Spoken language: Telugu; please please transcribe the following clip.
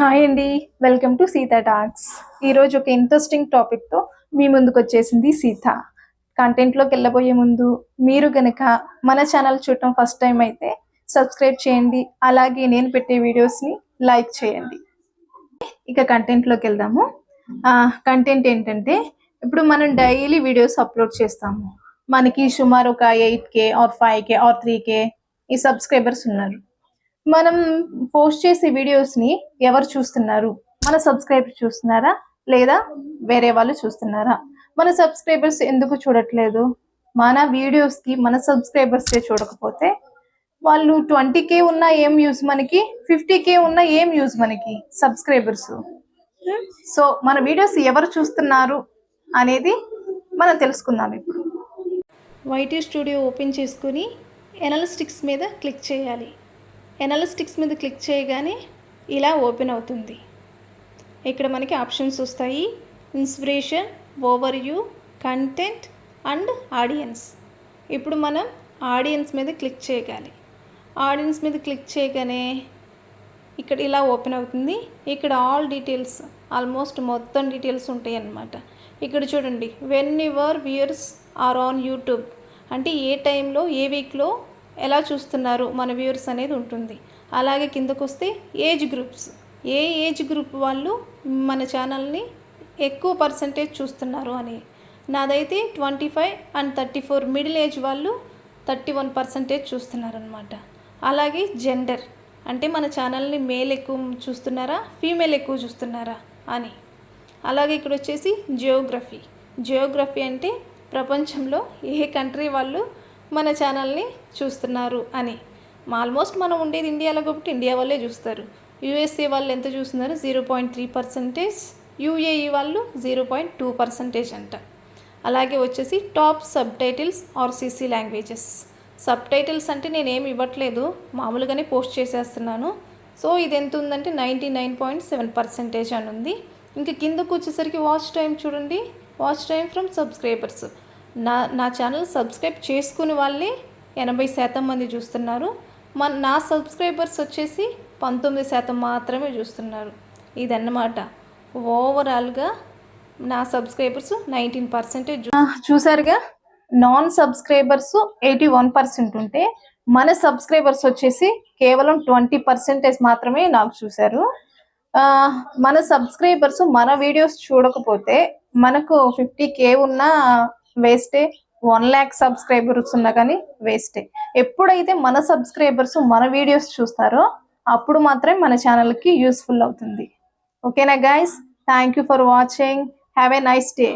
హాయ్ అండి వెల్కమ్ టు సీత టాక్స్ ఈరోజు ఒక ఇంట్రెస్టింగ్ టాపిక్తో మీ ముందుకు వచ్చేసింది సీత కంటెంట్లోకి వెళ్ళబోయే ముందు మీరు గనక మన ఛానల్ చూడటం ఫస్ట్ టైం అయితే సబ్స్క్రైబ్ చేయండి అలాగే నేను పెట్టే వీడియోస్ని లైక్ చేయండి. ఇక కంటెంట్లోకి వెళ్దాము. కంటెంట్ ఏంటంటే ఇప్పుడు మనం డైలీ వీడియోస్ అప్లోడ్ చేస్తాము. మనకి సుమారు ఒక eight K or five K or three K ఈ సబ్స్క్రైబర్స్ ఉన్నారు. మనం పోస్ట్ చేసే వీడియోస్ని ఎవరు చూస్తున్నారు? మన సబ్స్క్రైబర్ చూస్తున్నారా? లేదా వేరే వాళ్ళు చూస్తున్నారా? మన సబ్స్క్రైబర్స్ ఎందుకు చూడట్లేదు? మన వీడియోస్కి మన సబ్స్క్రైబర్స్ చూడకపోతే వాళ్ళు ట్వంటీ కే ఉన్న ఏం యూజ్ మనకి? ఫిఫ్టీ కే ఉన్న ఏం యూజ్ మనకి సబ్స్క్రైబర్స్? సో మన వీడియోస్ ఎవరు చూస్తున్నారు అనేది మనం తెలుసుకుందాం ఇప్పుడు. వైటీ స్టూడియో ఓపెన్ చేసుకుని ఎనలిస్టిక్స్ మీద క్లిక్ చేయాలి. ఎనలిస్టిక్స్ మీద క్లిక్ చేయగానే ఇలా ఓపెన్ అవుతుంది. ఇక్కడ మనకి ఆప్షన్స్ వస్తాయి. Inspiration over you content and audience ఇప్పుడు మనం ఆడియన్స్ మీద క్లిక్ చేయగాలి. ఆడియన్స్ మీద క్లిక్ చేయగానే ఇక్కడ ఇలా ఓపెన్ అవుతుంది. ఇక్కడ ఆల్ డీటెయిల్స్ ఆల్మోస్ట్ మొత్తం డీటెయిల్స్ ఉంటాయి అన్నమాట ఇక్కడ చూడండి when your viewers are on YouTube అంటే ఏ టైంలో ఏ వీక్లో ఎలా చూస్తున్నారు మన వ్యూర్స్ అనేది ఉంటుంది. అలాగే కిందకు వస్తే ఏజ్ గ్రూప్స్. ఏ ఏజ్ గ్రూప్ వాళ్ళు మన ఛానల్ని ఎక్కువ పర్సంటేజ్ చూస్తున్నారు అని. నాదైతే twenty five and thirty four middle age వాళ్ళు థర్టీ వన్ పర్సంటేజ్ చూస్తున్నారనమాట అలాగే జెండర్. అంటే మన ఛానల్ని మేల్ ఎక్కువ చూస్తున్నారా ఫీమేల్ ఎక్కువ చూస్తున్నారా అని. అలాగే ఇక్కడ వచ్చేసి జియోగ్రఫీ. జియోగ్రఫీ అంటే ప్రపంచంలో ఏ కంట్రీ వాళ్ళు మన ఛానల్ని చూస్తున్నారు అని. ఆల్మోస్ట్ మనం ఉండేది ఇండియాలో కాబట్టి ఇండియా వాళ్ళే చూస్తారు. యూఎస్ఏ వాళ్ళు ఎంత చూస్తున్నారు? Zero point three percentage. UAE వాళ్ళు జీరో పాయింట్ టూ పర్సంటేజ్ అంట. అలాగే వచ్చేసి top subtitles or CC languages. Subtitles అంటే నేనేమి ఇవ్వట్లేదు. మామూలుగానే పోస్ట్ చేసేస్తున్నాను. సో ఇది ఎంత ఉందంటే ninety nine point seven percentage అని ఉంది ఇంకా కిందకు వచ్చేసరికి వాచ్ టైం చూడండి. Watch time from subscribers. నా నా ఛానల్ సబ్స్క్రైబ్ చేసుకుని వాళ్ళే ఎనభై శాతం మంది చూస్తున్నారు. మన నా సబ్స్క్రైబర్స్ వచ్చేసి పంతొమ్మిది శాతం మాత్రమే చూస్తున్నారు. ఇదన్నమాట. ఓవరాల్గా నా సబ్స్క్రైబర్స్ నైన్టీన్ పర్సెంటేజ్ చూసారుగా? Non subscribers eighty one percent ఉంటే మన సబ్స్క్రైబర్స్ వచ్చేసి కేవలం ట్వంటీ పర్సెంటేజ్ మాత్రమే నాకు చూశారు. మన సబ్స్క్రైబర్స్ మన వీడియోస్ చూడకపోతే మనకు ఫిఫ్టీ కే ఉన్న వేస్టే. వన్ ల్యాక్ సబ్స్క్రైబర్స్ ఉన్నా కానీ వేస్టే. ఎప్పుడైతే మన సబ్స్క్రైబర్స్ మన వీడియోస్ చూస్తారో అప్పుడు మాత్రమే మన ఛానల్కి యూస్ఫుల్ అవుతుంది. ఓకేనా guys thank you for watching. Have a nice day.